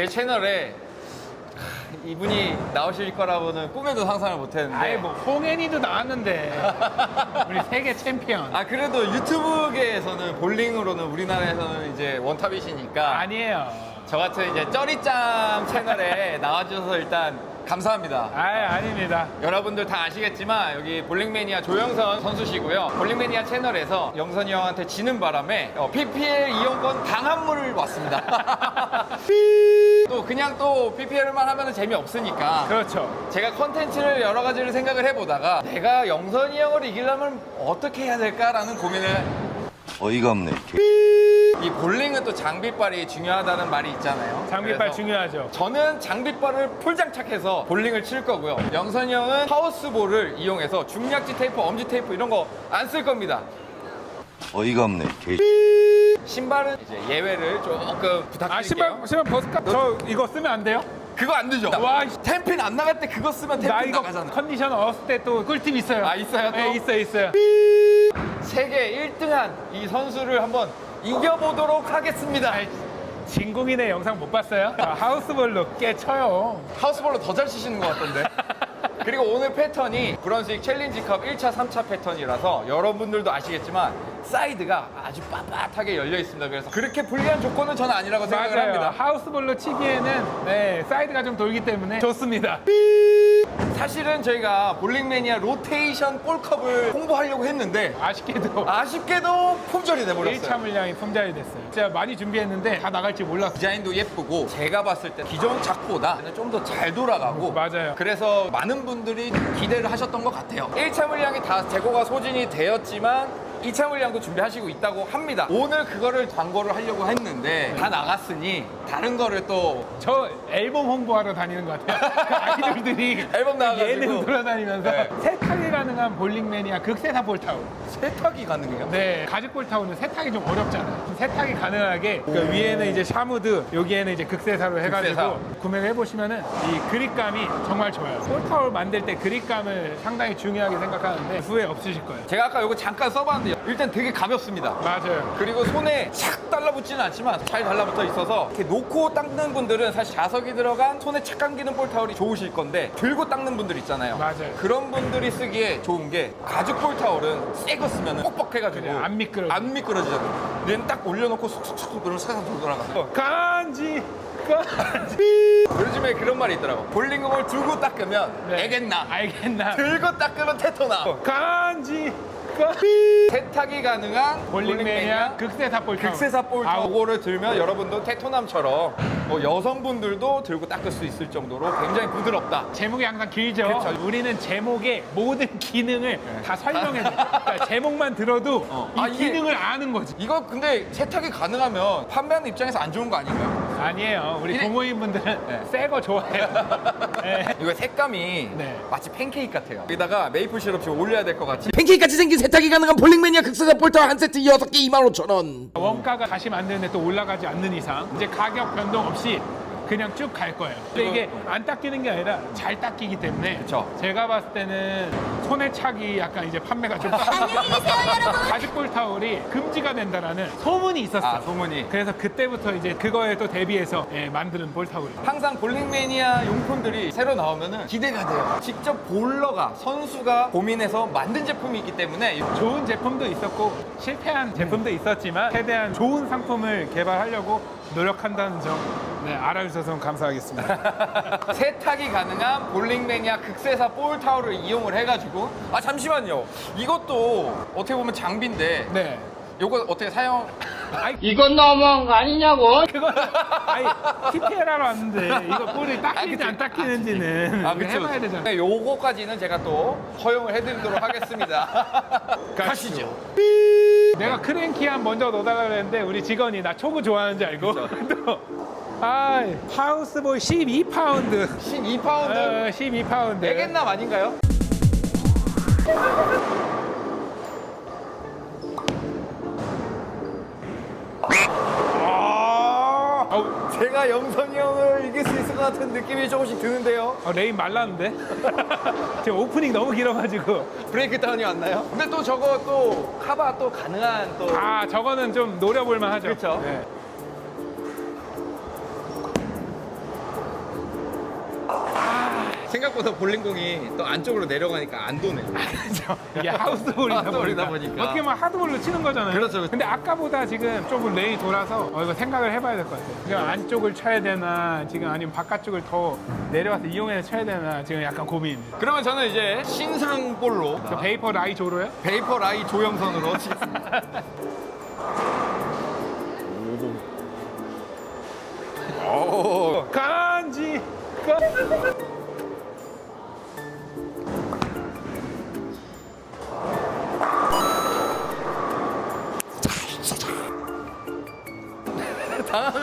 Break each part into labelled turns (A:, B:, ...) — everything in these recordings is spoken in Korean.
A: 제 채널에 이분이 나오실 거라고는 꿈에도 상상을 못했는데.
B: 아예 뭐 홍앤이도 나왔는데 우리 세계 챔피언
A: 아 그래도 유튜브계에서는 볼링으로는 우리나라에서는 이제 원탑이시니까
B: 아니에요.
A: 저 같은 이제 쩌리짱 채널에 나와주셔서 일단 감사합니다.
B: 아 아닙니다.
A: 여러분들 다 아시겠지만 여기 볼링매니아 조영선 선수시고요. 볼링매니아 채널에서 영선이 형한테 지는 바람에 어, PPL 이용권 당한물을 왔습니다. 또 그냥 또 PPL만 하면 재미없으니까
B: 그렇죠.
A: 제가 컨텐츠를 여러 가지를 생각을 해보다가 내가 영선이 형을 이기려면 어떻게 해야 될까라는 고민을
C: 어이가 없네.
A: 이 볼링은 또 장비빨이 중요하다는 말이 있잖아요.
B: 장비빨
A: 그래서
B: 중요하죠.
A: 저는 장비빨을 풀장착해서 볼링을 칠 거고요. 영선이 형은 하우스볼을 이용해서 중약지 테이프, 엄지 테이프 이런 거 안 쓸 겁니다.
C: 어이가 없네. 개.
A: 신발은 이제 예외를 조금 부탁드릴게요.
B: 아 신발 신발 벗을까? 저 이거 쓰면 안 돼요?
A: 그거 안 되죠?
B: 와, 씨.
A: 템핀 안 나갈 때 그거 쓰면
B: 나
A: 템핀
B: 이거
A: 나가잖아.
B: 컨디션 어렸을 때 또 꿀팁 있어요.
A: 아, 있어요, 또?
B: 네 있어 있어요.
A: 세계 1등한 이 선수를 한번 이겨보도록 하겠습니다.
B: 진공이네 영상 못 봤어요? 아, 하우스볼로 깨 쳐요.
A: 하우스볼로 더 잘 치시는 것 같던데. 그리고 오늘 패턴이 브런스윅 챌린지컵 1차, 3차 패턴이라서 여러분들도 아시겠지만 사이드가 아주 빳빳하게 열려 있습니다. 그래서 그렇게 불리한 조건은 저는 아니라고 생각을. 합니다.
B: 하우스볼로 치기에는 네, 사이드가 좀 돌기 때문에 좋습니다.
A: 사실은 저희가 볼링매니아 로테이션 볼컵을 홍보하려고 했는데
B: 아쉽게도
A: 아쉽게도 품절이
B: 1차
A: 돼버렸어요.
B: 물량이 품절이 됐어요. 진짜 많이 준비했는데 다 나갈지 몰랐어요.
A: 디자인도 예쁘고 제가 봤을 때 기존 작보다 좀 더 잘 돌아가고
B: 맞아요.
A: 그래서 많은 분들이 기대를 하셨던 것 같아요 1차 물량이 다 재고가 소진이 되었지만 2차 물량도 준비하시고 있다고 합니다 오늘 그거를 광고를 하려고 했는데 다 나갔으니 다른 거를 또
B: 저 앨범 홍보하러 다니는 것 같아요. 그 아이돌들이
A: 앨범 나와가지고.
B: 예능 돌아다니면서
A: 네.
B: 세탁이 가능한 볼링 매니아 극세사 볼타운.
A: 세탁이 가능해요?
B: 네, 가죽 볼타운은 세탁이 좀 어렵잖아요. 세탁이 가능하게 그 위에는 이제 샤무드, 여기에는 이제 극세사로 해가지고
A: 극세사.
B: 구매를 해보시면은 이 그립감이 정말 좋아요. 볼타올 만들 때 그립감을 상당히 중요하게 생각하는데 후회 없으실 거예요.
A: 제가 아까 이거 잠깐 써봤는데 일단 되게 가볍습니다
B: 맞아요.
A: 그리고 손에 착 달라붙지는 않지만 잘 달라붙어 있어서 이렇게 놓고 닦는 분들은 사실 자석이 들어간 손에 착 감기는 볼타올이 좋으실 건데 들고 닦는 분들 있잖아요.
B: 맞아요.
A: 그런 분들이 쓰기에 좋은 게 가죽 볼타올은 새 거 쓰면 뻑뻑해가지고
B: 그래, 안 미끄러져.
A: 안 미끄러지잖아요. 얘는 딱 올려놓고 쑥쑥쑥 그러면 세상 돌아가요.
B: 간지.
A: 요즘에 그런 말이 있더라고. 볼링공을 들고 닦으면
B: 네.
A: 애겠나.
B: 알겠나?
A: 들고 닦으면 테토나.
B: 간지.
A: 세탁이 가능한
B: 볼링 매니아 극세사 볼타운.
A: 극세사 볼
B: 아우,
A: 요거를 들면 여러분도 테토남처럼 뭐 여성분들도 들고 닦을 수 있을 정도로 굉장히 부드럽다.
B: 제목이 항상 길죠.
A: 그쵸.
B: 우리는 제목의 모든 기능을 다 설명해줘. 그러니까 제목만 들어도
A: 어.
B: 이
A: 아, 이게-
B: 기능을 아는 거지.
A: 이거 근데 세탁이 가능하면 판매하는 입장에서 안 좋은 거 아닌가요?
B: 아니에요. 우리
A: 이래-
B: 동호인분들은
A: 네.
B: 새 거 좋아해요. 네.
A: 이거 색감이
B: 네.
A: 마치 팬케이크 같아요. 여기다가 메이플 시럽 좀 올려야 될 것 같이.
D: 팬케이크같이 생긴 세탁이 가능한 볼링매니아 극세사 볼터 한 세트 6개 25,000원
B: 원가가 다시 만드는데 또 올라가지 않는 이상 이제 가격 변동 없이 그냥 쭉 갈 거예요. 근데 이게 안 닦이는 게 아니라 잘 닦이기 때문에
A: 그쵸.
B: 제가 봤을 때는 손에 차기 약간 이제 판매가 좀 가죽볼 타올이 금지가 된다라는 소문이 있었어요.
A: 아 소문이.
B: 그래서 그때부터 이제 그거에 또 대비해서 예, 만드는 볼 타올.
A: 항상 볼링 매니아 용품들이 새로 나오면은 기대가 돼요. 직접 볼러가 선수가 고민해서 만든 제품이 있기 때문에
B: 좋은 제품도 있었고 실패한 제품도 있었지만 최대한 좋은 상품을 개발하려고 노력한다는 점 네, 알아주셔서 감사하겠습니다.
A: 세탁이 가능한 볼링 매니아 극세사 볼 타올을 이용을 해가지고 아 잠시만요. 이것도 어떻게 보면 장비인데
B: 네.
A: 요거 어떻게 사용?
E: 이건 너무한 거 아니냐고.
B: 그거 아니 TPL 하러 왔는데 이거 볼이 닦이는지. 안 닦이는지는
A: 아 그쵸.
B: 해봐야 되잖아요.
A: 네, 요거까지는 제가 또 허용을 해드리도록 하겠습니다. 가시죠.
B: 내가 크랭키한 먼저 넣어달라 그랬는데 우리 직원이 나 초구 좋아하는 줄 알고 또 아, 하우스볼 12파운드.
A: 12파운드
B: 어, 12파운드.
A: 애견남 아닌가요?
B: 아, 아우,
A: 제가 영선이 형을 이길 수 있을 것 같은 느낌이 조금씩 드는데요.
B: 아, 레인 말랐는데? 지금 오프닝 너무 길어가지고.
A: 브레이크 다운이 왔나요? 근데 또 저거 또 카바 또 가능한 또
B: 아, 저거는 좀 노려볼만 하죠.
A: 그쵸.
B: 네.
A: 생각보다 볼링공이 또 안쪽으로 내려가니까 안 도네.
B: 그렇죠. 이게 하우스볼이다
A: 하우스볼이다
B: 보니까.
A: 보니까.
B: 어떻게 보면 하드볼로 치는 거잖아요.
A: 그렇죠, 그렇죠.
B: 근데 아까보다 지금 조금 레인이 돌아서 어, 이거 생각을 해봐야 될 것 같아요. 지금 안쪽을 쳐야 되나 지금 아니면 바깥쪽을 더 내려가서 이용해서 쳐야 되나 지금 약간 고민입니다.
A: 그러면 저는 이제 신상 볼로
B: 저 베이퍼 라이 조로요?
A: 베이퍼 라이 조영선으로 치겠습니다. 오.
B: 간지. 간-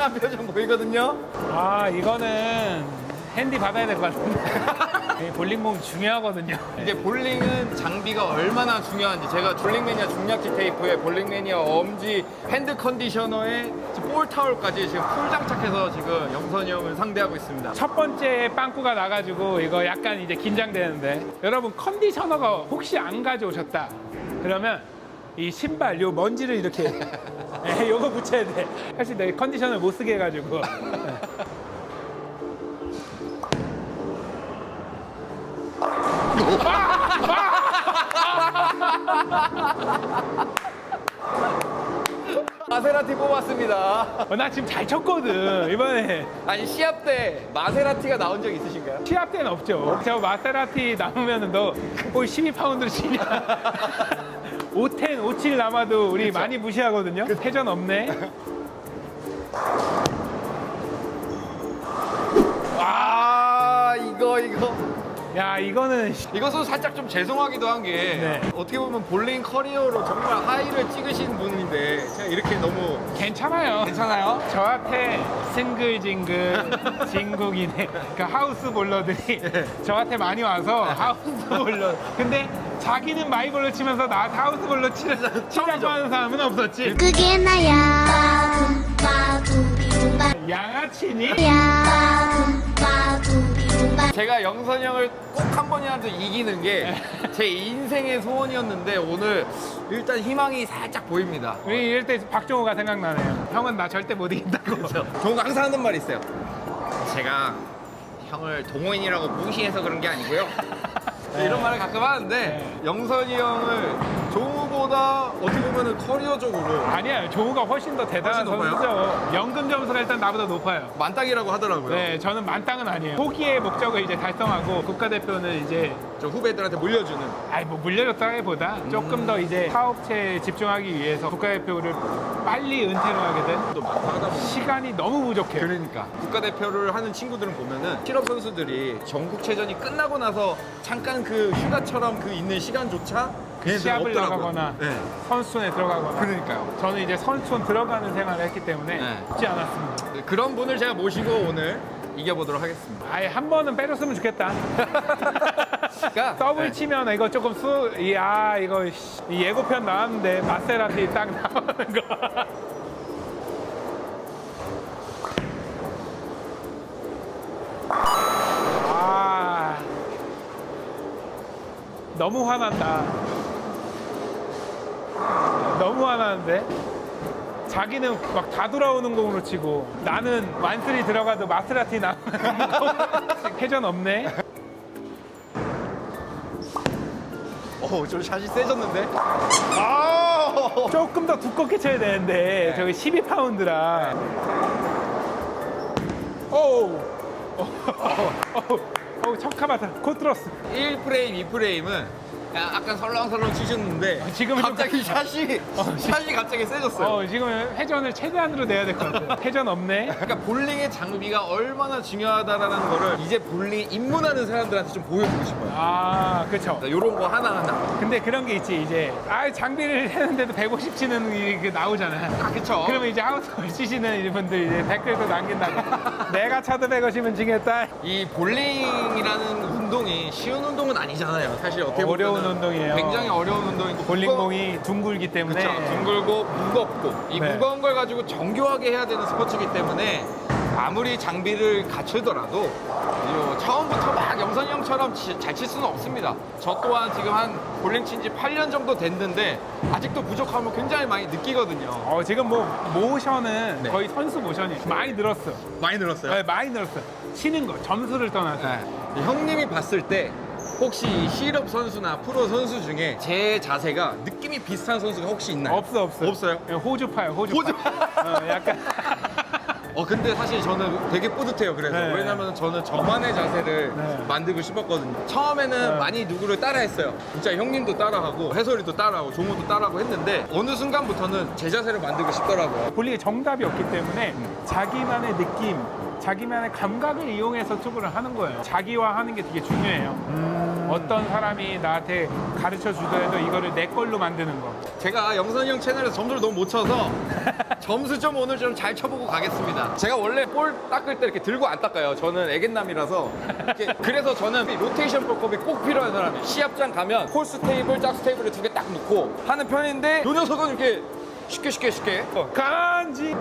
A: 당황한 표정 보이거든요.
B: 아 이거는 핸디 받아야 될 것 같은데. 이 볼링공 중요하거든요.
A: 이게 볼링은 장비가 얼마나 중요한지 제가 볼링매니아 중량치 테이프에 볼링매니아 엄지 핸드 컨디셔너에 지금 볼 타월까지 지금 풀 장착해서 지금 영선이 형을 상대하고 있습니다.
B: 첫 번째 빵꾸가 나가지고 이거 약간 이제 긴장되는데 여러분 컨디셔너가 혹시 안 가져오셨다 그러면 이 신발 요 먼지를 이렇게 예, 요거 붙여야 돼. 사실 내 컨디셔너 못 쓰게 해가지고.
A: 마세라티 뽑았습니다.
B: 어, 나 지금 잘 쳤거든 이번에.
A: 아니 시합 때 마세라티가 나온 적 있으신가요?
B: 시합 때는 없죠. 저 마세라티 남으면 너 거의 12파운드를 치냐 5텐, 57 남아도 우리 많이 무시하거든요. 회전 없네.
A: 아 이거 이거
B: 야 이거는 씨,
A: 이것은 살짝 좀 죄송하기도 한 게
B: 네.
A: 어떻게 보면 볼링 커리어로 정말 하이를 찍으신 분인데 제가 이렇게 너무
B: 괜찮아요.
A: 괜찮아요?
B: 저한테 싱글징글 진국이네. 그 하우스 볼러들이 저한테 많이 와서 하우스 볼러. 근데 자기는 마이 볼로 치면서 나한테 하우스 볼러 치는 치자고 하는 사람은 없었지.
F: 그게 나야. 바구비rum바
B: 양아치니?
F: 야
A: 제가 영선 형을 꼭 한 번이라도 이기는 게 제 인생의 소원이었는데 오늘 일단 희망이 살짝 보입니다.
B: 우리 이럴 때 박종호가 생각나네요 형은 나 절대 못 이긴다고
A: 저는 항상 하는 말이 있어요. 제가 형을 동호인이라고 무시해서 그런 게 아니고요. 이런 말을 가끔 하는데
B: 네.
A: 영선이 형을 종우보다 어떻게 보면 커리어적으로.
B: 아니야 종호가 훨씬 더 대단한
A: 훨씬 높아요?
B: 선수죠. 연금 점수가 일단 나보다 높아요.
A: 만땅이라고 하더라고요.
B: 네 저는 만땅은 아니에요. 포기의 목적을 이제 달성하고 국가대표는 이제
A: 저 후배들한테 물려주는.
B: 아니 뭐 물려줬다기보다 조금 더 이제 사업체에 집중하기 위해서 국가대표를 빨리 은퇴를 하게 된
A: 또 많고 하다 보니
B: 시간이 너무 부족해요.
A: 그러니까. 국가대표를 하는 친구들은 보면은 실업 선수들이 전국체전이 끝나고 나서 잠깐 그 휴가처럼 그 있는 시간조차 걔네들은
B: 시합을
A: 없더라고요.
B: 나가거나
A: 네.
B: 선수촌에 들어가거나
A: 그러니까요.
B: 저는 이제 선수촌 들어가는 생활을 했기 때문에
A: 네.
B: 쉽지 않았습니다.
A: 네, 그런 분을 제가 모시고 오늘 이겨보도록 하겠습니다.
B: 아예 한 번은 빼줬으면 좋겠다.
A: 그러니까
B: 더블
A: 네.
B: 치면 이거 조금 수, 이, 아 이거 씨, 이 예고편 나왔는데 마세라티 딱 나오는 거. 아 너무 화난다. 너무 화나는데 자기는 막 다 돌아오는 공으로 치고 나는 완슬이 들어가도 마스라티 나오는 회전 없네.
A: 어, 저 샷이 세졌는데? 아!
B: 조금 더 두껍게 쳐야 되는데 저기 12파운드라. 오우. 오우. 오우. 척하마다 코트러스.
A: 1프레임, 2프레임은 약간 설렁설렁 치셨는데
B: 지금은 좀-
A: 갑자기 샷이 샷이 갑자기 세졌어요.
B: 어, 지금 회전을 최대한으로 내야 될 것 같아. 회전 없네.
A: 그러니까 볼링의 장비가 얼마나 중요하다라는 거를 이제 볼링 입문하는 사람들한테 좀 보여주고 싶어요.
B: 아, 그쵸.
A: 이런 거 하나하나.
B: 근데 그런 게 있지, 이제. 아, 장비를 했는데도 150 치는 게 나오잖아.
A: 아, 그쵸.
B: 그러면 이제 하우스홀 치시는 분들 이제 댓글도 남긴다고. 내가 차도 150은 지겠다.
A: 이 볼링이라는 운동이 쉬운 운동은 아니잖아요. 사실 어떻게 보면
B: 어려운 운동이에요.
A: 굉장히 어려운 운동이고
B: 볼링공이 둥글기 때문에.
A: 그렇죠. 둥글고 무겁고 이
B: 네.
A: 무거운 걸 가지고 정교하게 해야 되는 스포츠이기 때문에 아무리 장비를 갖추더라도 이 처음부터 막 영선이 형처럼 잘 칠 수는 없습니다. 저 또한 지금 한 볼링 친 지 8년 정도 됐는데 아직도 부족함을 굉장히 많이 느끼거든요.
B: 어, 지금 뭐 모션은
A: 네.
B: 거의 선수 모션이 많이 늘었어.
A: 많이 늘었어요.
B: 네, 많이 늘었어. 치는 거, 점수를 떠나서.
A: 네. 형님이 봤을 때 혹시 이 실업 선수나 프로 선수 중에 제 자세가 느낌이 비슷한 선수가 혹시 있나요?
B: 없어 없어.
A: 없어요?
B: 그냥 호주파요 호주파.
A: 호주.
B: 어, 약간
A: 어 근데 사실 저는 되게 뿌듯해요 그래서
B: 네.
A: 왜냐면 저는 저만의 자세를
B: 네.
A: 만들고 싶었거든요 처음에는
B: 네.
A: 많이 누구를 따라했어요 진짜 형님도 따라하고 해설이도 따라하고 종호도 따라하고 했는데 어느 순간부터는 제 자세를 만들고 싶더라고요
B: 볼링에 정답이 없기 때문에 자기만의 느낌, 자기만의 감각을 이용해서 투구를 하는 거예요. 자기화하는 게 되게 중요해요.
A: 음.
B: 어떤 사람이 나한테 가르쳐 주더라도 이거를 내 걸로 만드는 거.
A: 제가 영선이 형 채널에서 점수를 너무 못 쳐서 점수 좀 오늘 좀 잘 쳐보고 가겠습니다. 제가 원래 볼 닦을 때 이렇게 들고 안 닦아요. 저는 애견남이라서. 이렇게 그래서 저는 이 로테이션 볼컵이 꼭 필요한 사람이에요. 시합장 가면 홀스 테이블, 짝수 테이블을 두 개 딱 놓고 하는 편인데 요 녀석은 이렇게 쉽게 쉽게 쉽게 어,
B: 간지.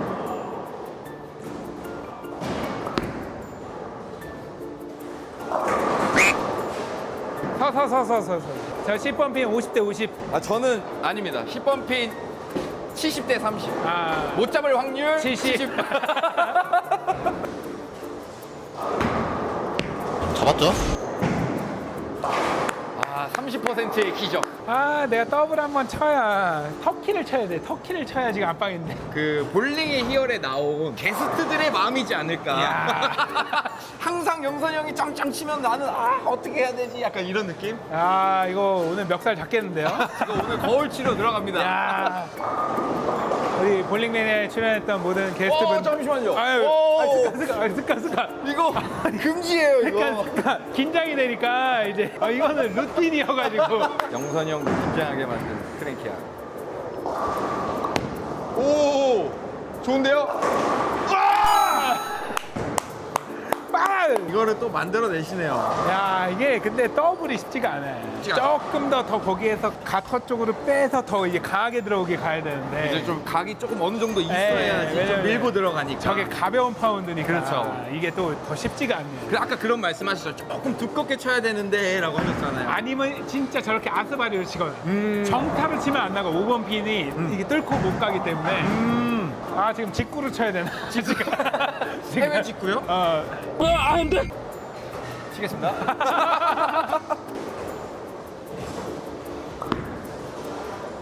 B: 서서서서서서. 저 10번 핀 50대 50.
A: 아 저는 아닙니다. 10번 핀 70대 30.
B: 아.
A: 못 잡을 확률
B: 70.
C: 잡았죠?
A: 아 30%의 기적.
B: 아, 내가 더블 한번 쳐야 터키를 쳐야 돼. 터키를 쳐야 지금 압박인데.
A: 그 볼링의 희열에 나온 게스트들의 마음이지 않을까.
B: 야.
A: 항상 영선이 형이 짱짱 치면 나는 아 어떻게 해야 되지? 약간 이런 느낌.
B: 아, 이거 오늘 멱살 잡겠는데요?
A: 이거 오늘 거울 치러 들어갑니다.
B: 야. 우리 볼링맨에 출연했던 모든 게스트분.
A: 어, 잠시만요.
B: 아유,
A: 오.
B: 아, 스카, 스카, 아, 스카, 스카.
A: 이거 금지예요 이거.
B: 약간 긴장이 되니까 이제 아, 이거는 루틴이어가지고
A: 영선이 형 긴장하게 만든 크랭키야. 오 좋은데요?
B: 빵!
A: 이거를 또 만들어내시네요.
B: 야 이게 근데 더블이 쉽지가 않아요.
A: 쉽지가 않아.
B: 조금 더 더 거기에서 가터 쪽으로 빼서 더 이제 강하게 들어오게 가야 되는데
A: 이제 좀 각이 조금 어느 정도
B: 네,
A: 있어야지 좀
B: 왜냐면
A: 밀고 들어가니까.
B: 저게 가벼운 파운드니까
A: 그렇죠.
B: 이게 또 더 쉽지가 않네요.
A: 그 아까 그런 말씀하시죠. 조금 두껍게 쳐야 되는데라고 하셨잖아요.
B: 아니면 진짜 저렇게 아스바리를 치거나
A: 음.
B: 정타를 치면 안 나가 5번 핀이 이게 뚫고 못 가기 때문에
A: 음.
B: 아 지금 직구를 쳐야 되나 지금
A: 해외 직구요?
B: 어,
A: 치겠습니다.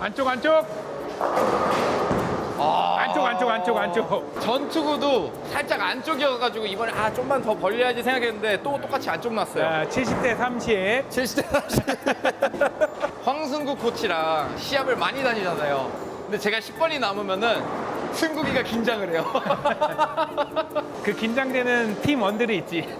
B: 안쪽 안쪽
A: 아.
B: 안쪽 안쪽 안쪽 안쪽
A: 전투구도 살짝 안쪽이어가지고 이번에 아 좀만 더 벌려야지 생각했는데 또 똑같이 안쪽 났어요.
B: 자, 70대 30
A: 70대 30. 황승국 코치랑 시합을 많이 다니잖아요. 근데 제가 10번이 남으면은 승국이가 긴장을 해요.
B: 그 긴장되는 팀원들이 있지.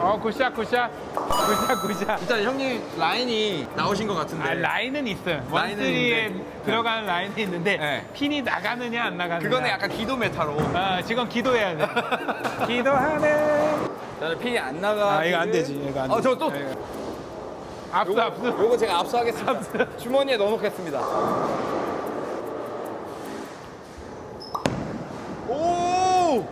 B: 어 굿샷 굿샷 굿샷 굿샷.
A: 일단 형님 라인이 나오신 것 같은데.
B: 아 라인은 있어요.
A: 네. 라인은
B: 원쓰리에
A: 있는데.
B: 들어가는 라인이 있는데
A: 네.
B: 핀이 나가느냐 안 나가느냐.
A: 그거는 약간 기도 메타로.
B: 아 지금 기도해야 돼. 기도하네.
A: 저는 핀이 안 나가.
B: 아 이거 안 되지. 이거 안
A: 어,
B: 돼.
A: 저 또.
B: 압수
A: 요거,
B: 압수.
A: 요거 제가 압수하겠습니다. 주머니에 넣어놓겠습니다. 오!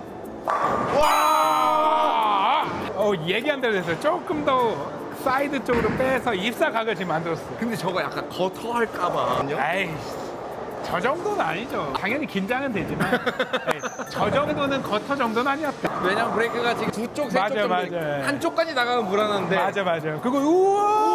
B: 와! 어 얘기한 대로 됐어요. 조금 더 사이드 쪽으로 빼서 입사각을 지금 만들었어.
A: 근데 저거 약간 거터 할까봐.
B: 아이, 저 정도는 아니죠. 당연히 긴장은 되지만 에이, 저 정도는 겉터 정도는 아니었다.
A: 왜냐면 브레이크가 지금 두 쪽, 세
B: 맞아,
A: 쪽 정도
B: 맞아.
A: 있고 한쪽까지 나가면 불안한데
B: 맞아 맞아. 그리고 우와!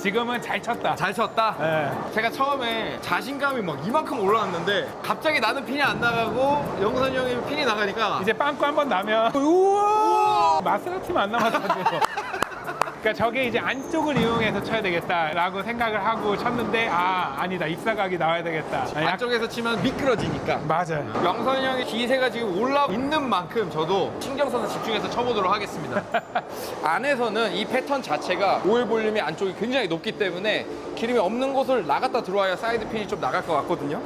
B: 지금은 잘 쳤다.
A: 잘 쳤다.
B: 예.
A: 제가 처음에 자신감이 막 이만큼 올라왔는데 갑자기 나는 핀이 안 나가고 영선이 형이 핀이 나가니까
B: 이제 빵꾸 한 번 나면 우와! 마스라팀 안 남았다고. 그러니까 저게 이제 안쪽을 이용해서 쳐야 되겠다라고 생각을 하고 쳤는데 아 아니다 입사각이 나와야 되겠다. 아, 약-
A: 안쪽에서 치면 미끄러지니까
B: 맞아요.
A: 영선이 형의 기세가 지금 올라 있는 만큼 저도 신경 써서 집중해서 쳐보도록 하겠습니다. 안에서는 이 패턴 자체가 오일 볼륨이 안쪽이 굉장히 높기 때문에 기름이 없는 곳을 나갔다 들어와야 사이드 핀이 좀 나갈 것 같거든요.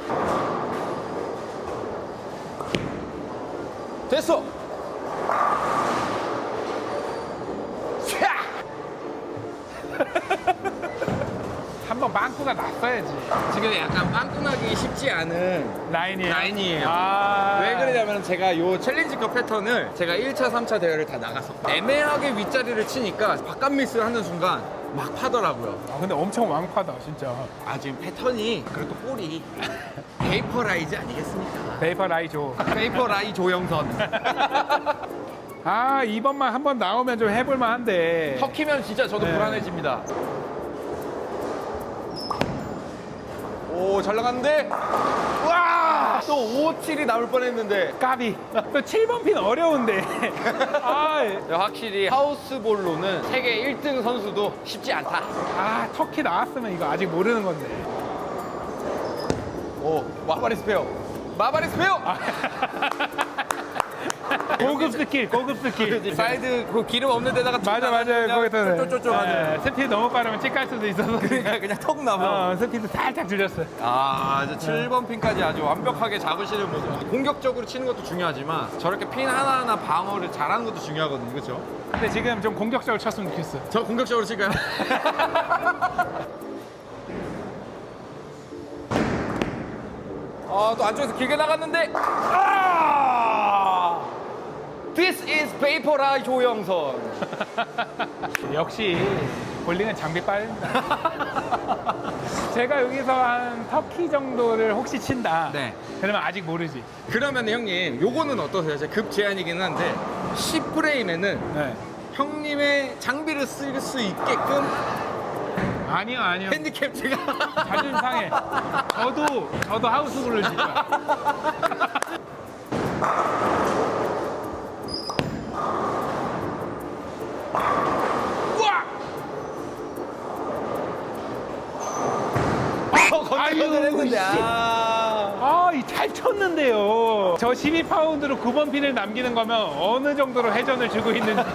A: 됐어.
B: 한번 빵꾸가 났어야지.
A: 지금 약간 빵꾸나기 쉽지 않은
B: 라인이에요.
A: 라인이에요.
B: 아.
A: 왜 그러냐면 제가 요 챌린지컵 패턴을 제가 1차, 3차 대회를 다 나가서 애매하게 윗자리를 치니까 바깥 미스를 하는 순간 막 파더라고요.
B: 아, 근데 엄청 왕파다 진짜.
A: 아 지금 패턴이 그래도 볼이 베이퍼 라이즈 아니겠습니까?
B: 베이퍼 라이조.
A: 베이퍼 라이 조영선.
B: 아 이번만 한 번 나오면 좀 해볼만 한데
A: 터키면 진짜 저도
B: 네.
A: 불안해집니다. 오, 잘 나갔는데? 와! 또 5, 7이 남을 뻔했는데.
B: 까비 또 7번 핀 어려운데 아,
A: 확실히 하우스볼로는 세계 1등 선수도 쉽지 않다.
B: 아 터키 나왔으면 이거 아직 모르는 건데
A: 오, 마바리 스페어. 마바리 스페어!
B: 고급 스킬 고급 스킬
A: 사이드 그 기름 없는 데다가
B: 맞아 맞아 거기서
A: 쪼쪼쪼 하는.
B: 스피드 너무 빠르면 찍갈 수도 있어서
A: 그러니까 그냥 턱 나면.
B: 어, 스피드 살짝 줄였어
A: 아, 이제 7번 핀까지 아주 완벽하게 잡으시는 모습. 공격적으로 치는 것도 중요하지만 저렇게 핀 하나하나 방어를 잘하는 것도 중요하거든요. 그렇죠?
B: 근데 지금 좀 공격적으로 쳤으면 좋겠어
A: 저 공격적으로 칠까요? 아, 또 안쪽에서 길게 나갔는데. 아! This is Vaporite 조영선.
B: 역시 볼링은 장비 빠른다 제가 여기서 한 터키 정도를 혹시 친다
A: 네.
B: 그러면 아직 모르지
A: 그러면 형님, 요거는 어떠세요? 제가 급 제안이긴 한데 10프레임에는
B: 네.
A: 형님의 장비를 쓸 수 있게끔
B: 아니요 아니요
A: 핸디캡 제가
B: 자존심 상해 저도 저도 하우스볼을 칠 거야
A: 어, 건드려야 했는데.
B: 씨.
A: 아.
B: 아, 이 잘 쳤는데요. 저 12파운드로 9번 핀을 남기는 거면 어느 정도로 회전을 주고 있는지.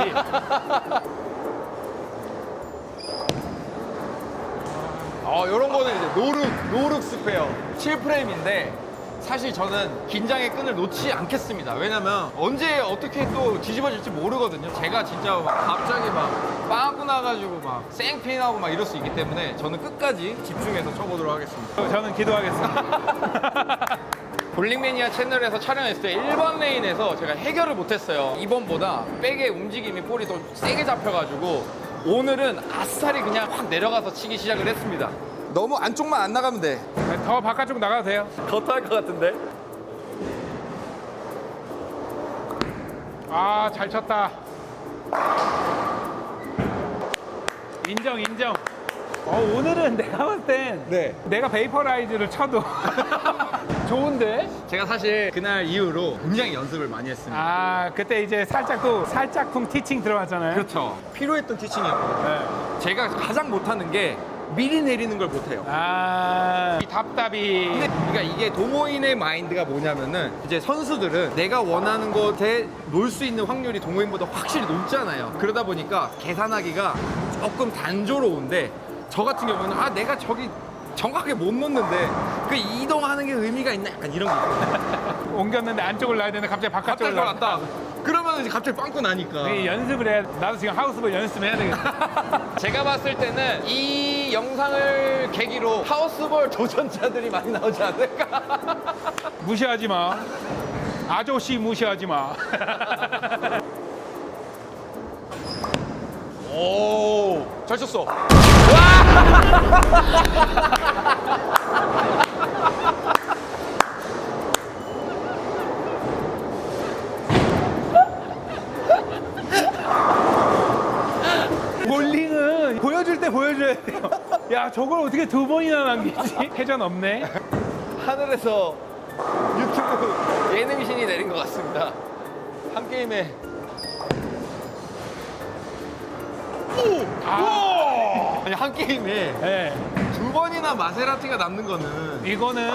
A: 어, 요런 거는 이제 노룩, 노룩 스페어. 7프레임인데, 사실 저는 긴장의 끈을 놓지 않겠습니다. 왜냐면 언제 어떻게 또 뒤집어질지 모르거든요. 제가 진짜 막 갑자기 막 빵꾸 나가지고 막 생핀하고 막 이럴 수 있기 때문에 저는 끝까지 집중해서 쳐보도록 하겠습니다.
B: 저는 기도하겠습니다.
A: 볼링매니아 채널에서 촬영했을 때 1번 레인에서 제가 해결을 못했어요. 2번보다 백의 움직임이 볼이 더 세게 잡혀가지고 오늘은 아싸리 그냥 확 내려가서 치기 시작을 했습니다. 너무 안쪽만 안 나가면 돼.
B: 더 바깥쪽 나가도 돼요.
A: 겉할 것 같은데?
B: 아, 잘 쳤다. 인정, 인정. 어, 오늘은 내가 봤을 땐
A: 네.
B: 내가 베이퍼라이즈를 쳐도 좋은데?
A: 제가 사실 그날 이후로 굉장히 연습을 많이 했습니다.
B: 아, 그때 이제 살짝 또 살짝쿵 티칭 들어갔잖아요.
A: 그렇죠. 필요했던 티칭이었거든요.
B: 네.
A: 제가 가장 못하는 게 미리 내리는 걸 못해요.
B: 아, 이 답답이.
A: 근데 그러니까 이게 동호인의 마인드가 뭐냐면은 이제 선수들은 내가 원하는 곳에 놀 수 있는 확률이 동호인보다 확실히 높잖아요. 그러다 보니까 계산하기가 조금 단조로운데 저 같은 경우는 아 내가 저기 정확하게 못 놓는데 그 이동하는 게 의미가 있나 약간 이런 거 있거든요.
B: 옮겼는데 안쪽을 놔야 되는데 갑자기 바깥쪽을 놔.
A: 들어갔다. 그러면 이제 갑자기 빵꾸 나니까.
B: 이 연습을 해. 나도 지금 하우스볼 연습해야 되겠다.
A: 제가 봤을 때는 이 영상을 계기로 하우스볼 도전자들이 많이 나오지 않을까.
B: 무시하지 마. 아저씨 무시하지 마.
A: 오, 잘 쳤어.
B: 볼링은 보여줄 때 보여줘야 돼요. 야, 저걸 어떻게 두 번이나 남기지? 회전 없네.
A: 하늘에서 유튜브 예능 신이 내린 것 같습니다. 한 게임에
B: 아,
A: 아니 한 게임에
B: 네.
A: 두 번이나 마세라티가 남는 거는
B: 이거는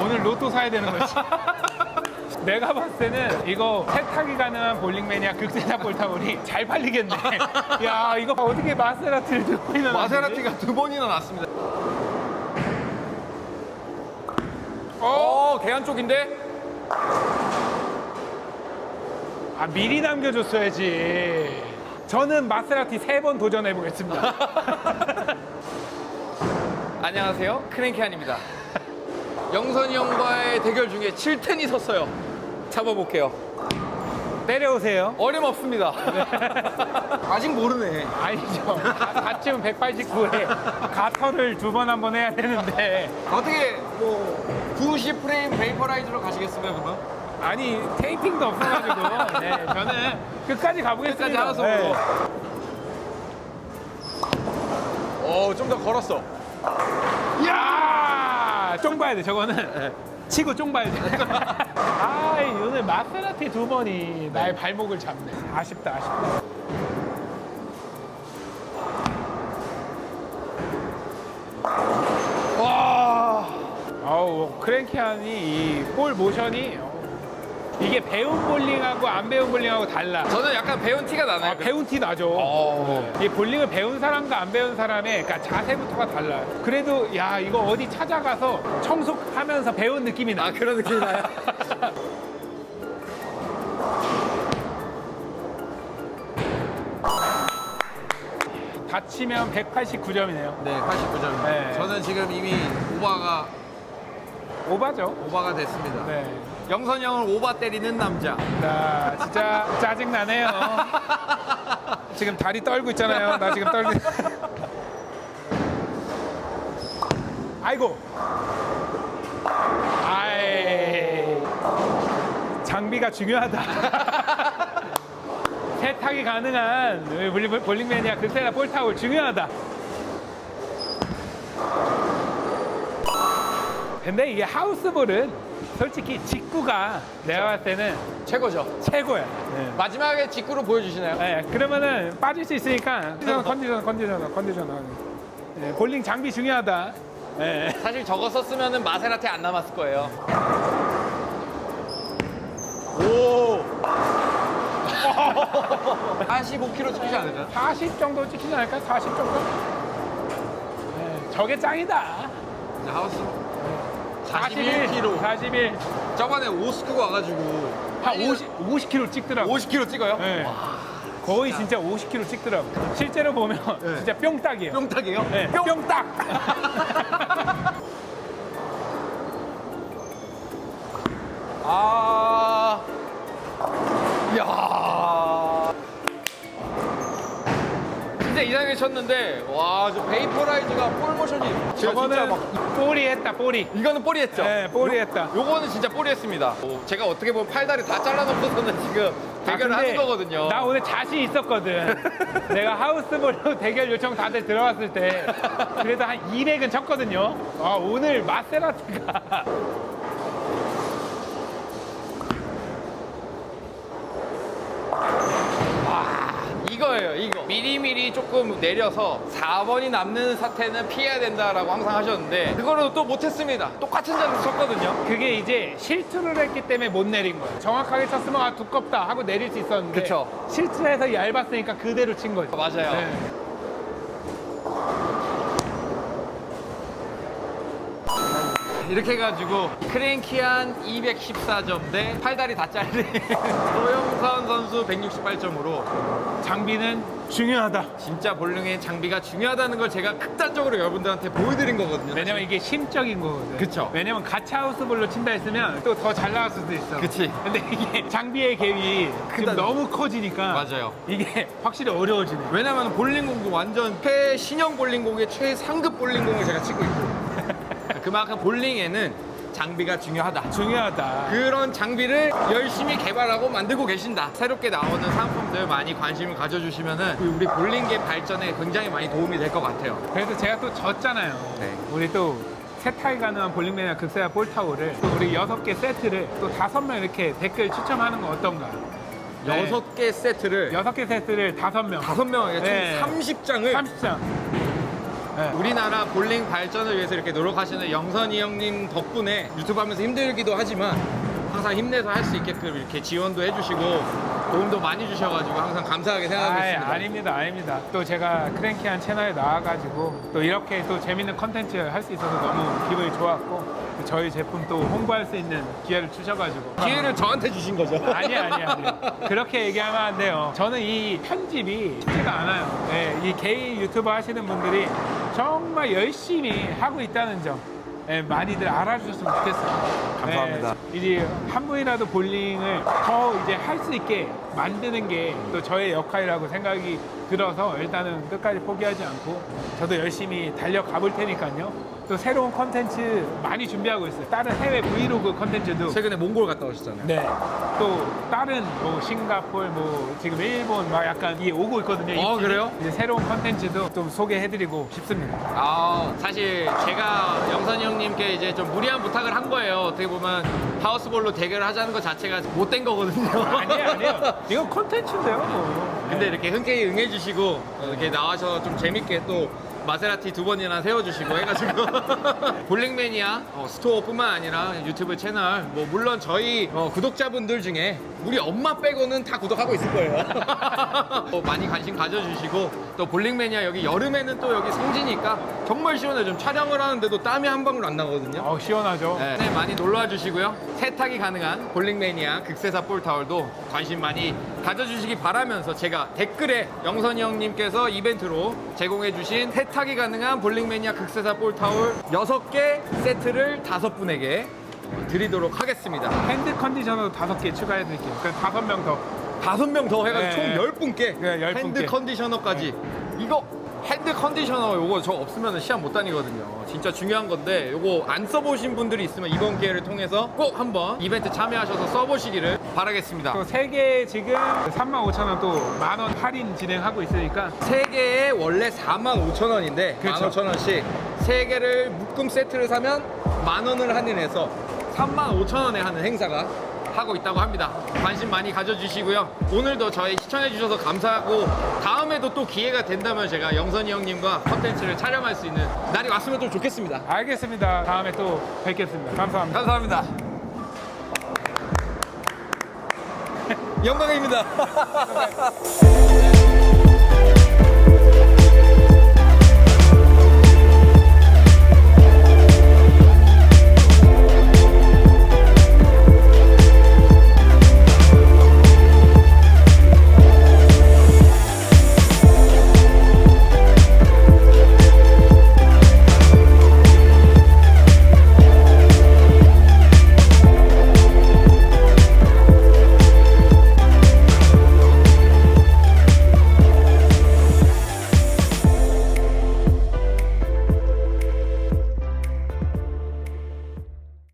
B: 오늘 로또 사야 되는 거지. 내가 봤을 때는 이거 세탁이 가능한 볼링 매니아 극세사 볼타올이 잘 팔리겠네. 야, 이거 어떻게 마세라티를 두 번이나?
A: 마세라티가 두 번이나 났습니다. 어, 개안 쪽인데?
B: 아 미리 남겨줬어야지. 저는 마세라티 세 번 도전해 보겠습니다.
A: 안녕하세요, 크랭키안입니다. 영선이 형과의 대결 중에 7텐이 섰어요. 잡아볼게요.
B: 내려오세요.
A: 어림없습니다. 아직 모르네.
B: 아니죠. 다치면 189에 가터를 두 번 한 번 해야 되는데
A: 어떻게 뭐 90프레임 베이퍼라이즈로 가시겠습니까, 그러면?
B: 아니 테이핑도 없어가지고 네, 저는 끝까지 가보겠습니다.
A: 끝까지 하우스으로. 오, 좀더 걸었어.
B: 이야! 쫑 봐야 돼, 저거는. 치고 쫑 봐야 돼. 아, 오늘 마세라티 두 번이 나의 발목을 잡네. 아쉽다, 아쉽다.
A: 와.
B: 아우, 크랭키안이 이 볼 모션이 어, 이게 배운 볼링하고 안 배운 볼링하고 달라.
A: 저는 약간 배운 티가 나나요?
B: 아, 배운 티 나죠.
A: 어.
B: 이 볼링을 배운 사람과 안 배운 사람의 그러니까 자세부터가 달라요. 그래도 야 이거 어디 찾아가서 청소하면서 배운 느낌이 나.
A: 아, 그런 느낌이 나요?
B: 다치면 189점이네요.
A: 네, 89점.
B: 네.
A: 저는 지금 이미 오바가
B: 오바죠.
A: 오바가 됐습니다.
B: 네.
A: 영선이 형을 오바 때리는 남자.
B: 나 진짜 짜증 나네요. 지금 다리 떨고 있잖아요. 나 지금 떨고. 아이고. 아이. 장비가 중요하다. 세탁이 가능한 우리 볼링- 볼링 매니아 글쎄나 볼타올 중요하다. 근데 이게 하우스볼은 솔직히 직구가 내가 봤을 때는
A: 최고죠.
B: 최고야.
A: 마지막에 직구로 보여주시나요?
B: 네, 그러면은 빠질 수 있으니까 컨디션, 컨디션, 컨디션, 컨디션. 네, 볼링 장비 중요하다. 네.
A: 사실 저거 썼으면 마세라티 안 남았을 거예요. 오. 45kg 찍히지 않을까요?
B: 40 정도 찍히지 않을까? 40 정도? 네, 저게 짱이다.
A: 하우스
B: 41
A: 41kg.
B: 41.
A: 저번에 오스쿠 와가지고
B: 한 50, 50kg 찍더라고.
A: 50kg 찍어요?
B: 네. 거의 진짜 50kg 찍더라고. 실제로 보면 진짜 뿅딱이에요.
A: 뿅딱이에요?
B: 네, 뿅딱.
A: 아. 이상하게 쳤는데 와, 저 베이퍼라이즈가 볼 모션이
B: 저거는
A: 막
B: 볼이 했다, 볼이.
A: 이거는 볼이 했죠?
B: 네, 볼이 했다.
A: 요거는 진짜 볼이 했습니다. 오, 제가 어떻게 보면 팔다리 다 잘라놓고서는 지금 대결을
B: 아,
A: 하는
B: 근데
A: 거거든요.
B: 나 오늘 자신 있었거든. 내가 하우스볼로 대결 요청 다들 들어왔을 때 그래도 한 200은 쳤거든요. 아, 오늘 마세라티가
A: 이거예요, 이거. 미리미리 조금 내려서 4번이 남는 사태는 피해야 된다라고 항상 하셨는데 그거를 또 못했습니다. 똑같은 자리에서 쳤거든요.
B: 그게 이제 실투를 했기 때문에 못 내린 거예요. 정확하게 쳤으면 아 두껍다 하고 내릴 수 있었는데
A: 그쵸.
B: 실투해서 얇았으니까 그대로 친 거죠.
A: 맞아요.
B: 네.
A: 이렇게 해가지고 크랭키한 214점 대 팔다리 다 잘린 조영선 선수 168점으로
B: 장비는 중요하다.
A: 진짜 볼링의 장비가 중요하다는 걸 제가 극단적으로 여러분들한테 보여드린 거거든요.
B: 왜냐면 이게 심적인 거거든.
A: 그쵸.
B: 왜냐면 가차하우스볼로 친다 했으면 또 더 잘 나갈 수도 있어.
A: 그치.
B: 근데 이게 장비의 갭이 지금
A: 크다.
B: 너무 커지니까
A: 맞아요.
B: 이게 확실히 어려워지네.
A: 왜냐면 볼링공도 완전 최신형 볼링공의 최상급 볼링공을 제가 치고 있고 그만큼 볼링에는 장비가 중요하다.
B: 중요하다.
A: 그런 장비를 열심히 개발하고 만들고 계신다. 새롭게 나오는 상품들 많이 관심을 가져주시면은 우리 볼링계 발전에 굉장히 많이 도움이 될 것 같아요.
B: 그래서 제가 또 졌잖아요.
A: 네.
B: 우리 또 세탁이 가능한 볼링매니아 극세아 볼타올을 또 우리 여섯 개 세트를 또 다섯 명 이렇게 댓글 추첨하는 건 어떤가? 네.
A: 여섯 개 세트를
B: 여섯 개 세트를 다섯 명.
A: 다섯 명에게
B: 네.
A: 총 30장을
B: 30장. 네.
A: 우리나라 볼링 발전을 위해서 이렇게 노력하시는 영선이 형님 덕분에 유튜브 하면서 힘들기도 하지만 항상 힘내서 할 수 있게끔 이렇게 지원도 해주시고 도움도 많이 주셔가지고 항상 감사하게 생각하고
B: 아이,
A: 있습니다.
B: 아닙니다, 아닙니다. 또 제가 크랭키한 채널에 나와가지고 또 이렇게 또 재밌는 컨텐츠 할 수 있어서 너무 기분이 좋았고 또 저희 제품 또 홍보할 수 있는 기회를 주셔가지고
A: 기회를 저한테 주신 거죠?
B: 아니 아니 아니 그렇게 얘기하면 안 돼요 저는 이 편집이 쉽지가 않아요 예, 이 게이 유튜버 하시는 분들이 정말 열심히 하고 있다는 점 예, 많이들 알아주셨으면 좋겠어요
A: 감사합니다.
B: 예, 이제 한 분이라도 볼링을 더 이제 할 수 있게 만드는 게 또 저의 역할이라고 생각이 들어서 일단은 끝까지 포기하지 않고 저도 열심히 달려가 볼 테니까요. 또 새로운 컨텐츠 많이 준비하고 있어요. 다른 해외 브이로그 컨텐츠도
A: 최근에 몽골 갔다 오셨잖아요.
B: 네. 또 다른 뭐 싱가폴 뭐 지금 일본 막 약간 이게 오고 있거든요.
A: 어,
B: 입질이.
A: 그래요?
B: 이제 새로운 컨텐츠도 좀 소개해드리고 싶습니다.
A: 아 사실 제가 영선이 형님께 이제 좀 무리한 부탁을 한 거예요. 어떻게 보면 하우스볼로 대결을 하자는 것 자체가 못된 거거든요.
B: 아니에요, 아니에요. 이건 컨텐츠인데요. 뭐.
A: 근데 이렇게 흔쾌히 응해주시고 어, 이렇게 나와서 좀 재밌게 또 마세라티 두 번이나 세워주시고 해가지고 볼링매니아 어, 스토어뿐만 아니라 유튜브 채널 뭐 물론 저희 어, 구독자분들 중에 우리 엄마 빼고는 다 구독하고 있을 거예요. 어, 많이 관심 가져주시고 또 볼링매니아 여기 여름에는 또 여기 성지니까 정말 시원해 좀 촬영을 하는데도 땀이 한 방울 안 나거든요.
B: 어, 시원하죠.
A: 네, 네, 많이 놀러와 주시고요. 세탁이 가능한 볼링매니아 극세사 볼타월도 관심 많이 가져주시기 바라면서 제가 댓글에 영선이 형님께서 이벤트로 제공해주신 세탁이 가능한 볼링매니아 극세사 볼타월 6개 세트를 다섯 분에게 드리도록 하겠습니다.
B: 핸드 컨디셔너도 다섯 개 추가해 드릴게요. 그럼 다섯 명 더.
A: 다섯 명 더 해가지고
B: 네.
A: 총 10분께
B: 네, 열
A: 핸드
B: 분께.
A: 컨디셔너까지 이거 핸드 컨디셔너 요거 저 없으면 시합 못 다니거든요. 진짜 중요한 건데 요거 안 써보신 분들이 있으면 이번 기회를 통해서 꼭 한번 이벤트 참여하셔서 써보시기를 바라겠습니다.
B: 또세개 지금 35,000원 또 만 원 할인 진행하고 있으니까.
A: 세 개에 원래 45,000원인데
B: 그렇죠.
A: 15,000원씩 세 개를 묶음 세트를 사면 만 원을 할인해서 35,000원에 하는 행사가 하고 있다고 합니다. 관심 많이 가져주시고요. 오늘도 저희 시청해주셔서 감사하고 다음에도 또 기회가 된다면 제가 영선이 형님과 컨텐츠를 촬영할 수 있는 날이 왔으면 좀 좋겠습니다.
B: 알겠습니다. 다음에 또 뵙겠습니다. 감사합니다.
A: 감사합니다. 영광입니다.